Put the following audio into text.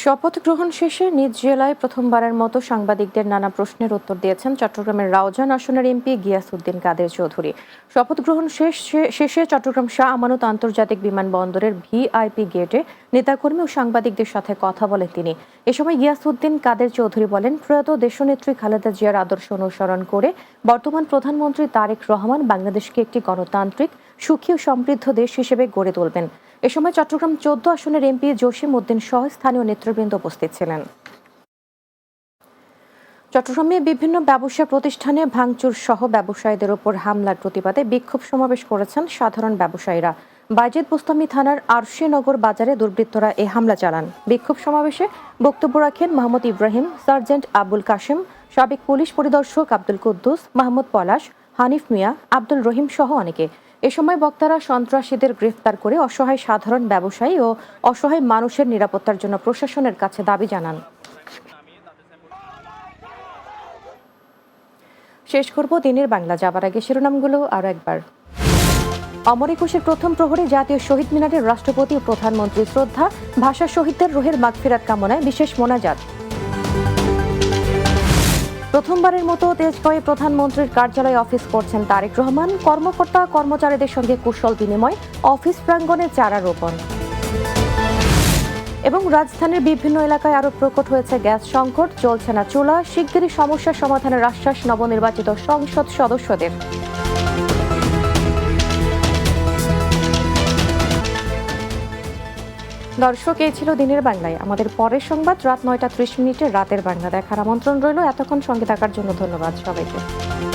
শপথ গ্রহণ শেষে নিজ জেলায় প্রথমবারের মতো সাংবাদিকদের নানা প্রশ্নের উত্তর দিয়েছেন চট্টগ্রামের রাউজান আসনের এমপি গিয়াসউদ্দিন কাদের চৌধুরী। শপথ গ্রহণ শেষে চট্টগ্রাম শাহ আমানত আন্তর্জাতিক বিমানবন্দরের ভিআইপি গেটে নেতাকর্মী ও সাংবাদিকদের সাথে কথা বলেন তিনি। এ সময় গিয়াসউদ্দিন কাদের চৌধুরী বলেন, প্রয়াত দেশনেত্রী খালেদা জিয়ার আদর্শ অনুসরণ করে বর্তমান প্রধানমন্ত্রী তারেক রহমান বাংলাদেশকে একটি গণতান্ত্রিক সুখী ও সমৃদ্ধ দেশ হিসেবে গড়ে তুলবেন। এ সময় চট্টগ্রাম চোদ্দ আসনের এমপি জসিম উদ্দিন সহ স্থানীয় নেতৃবৃন্দ উপস্থিত ছিলেন। চট্টগ্রামে বিভিন্ন ব্যবসা প্রতিষ্ঠানে ভাঙচুর সহ ব্যবসায়ীদের ওপর হামলার প্রতিবাদে বিক্ষোভ সমাবেশ করেছেন সাধারণ ব্যবসায়ীরা। বাইজেদ বুস্তামি থানার আরশিনগর বাজারে দুর্বৃত্তরা এ হামলা চালান। বিক্ষোভ সমাবেশে বক্তব্য রাখেন মোহাম্মদ ইব্রাহিম, সার্জেন্ট আবুল কাশেম, সাবেক পুলিশ পরিদর্শক আব্দুল কুদ্দুস মাহমুদ পলাশ, হানিফ মিয়া, আব্দুল রহিম সহ অনেকে। এ সময় বক্তারা সন্ত্রাসীদের গ্রেফতার করে অসহায় সাধারণ ব্যবসায়ী ও অসহায় মানুষের নিরাপত্তার জন্য প্রশাসনের কাছে দাবি জানান। শেষ করব দিনের বাংলা। যাবার আগে শিরোনামগুলো আরও একবার। অমর একুশের প্রথম প্রহরে জাতীয় শহীদ মিনারে রাষ্ট্রপতি ও প্রধানমন্ত্রী শ্রদ্ধা, ভাষা শহীদদের রোহের মাগফিরাত কামনায় বিশেষ মোনাজাত। প্রথমবারের মতো তেজগাঁয়ে প্রধানমন্ত্রীর কার্যালয়ে অফিস করছেন তারেক রহমান। কর্মকর্তা, কর্মচারীদের সঙ্গে কুশল বিনিময়, অফিস প্রাঙ্গণে চারা রোপণ। এবং রাজধানীর বিভিন্ন এলাকায় আরও প্রকট হয়েছে গ্যাস সংকট, চলছে না চুলা, শিগগিরই সমস্যা সমাধানের আশ্বাস নবনির্বাচিত সংসদ সদস্যদের। দর্শক, এই ছিল দিনের বাংলায়। আমাদের পরের সংবাদ রাত নয়টা ত্রিশ মিনিটে রাতের বাংলা দেখার আমন্ত্রণ রইল। এতক্ষণ সঙ্গে থাকার জন্য ধন্যবাদ সবাইকে।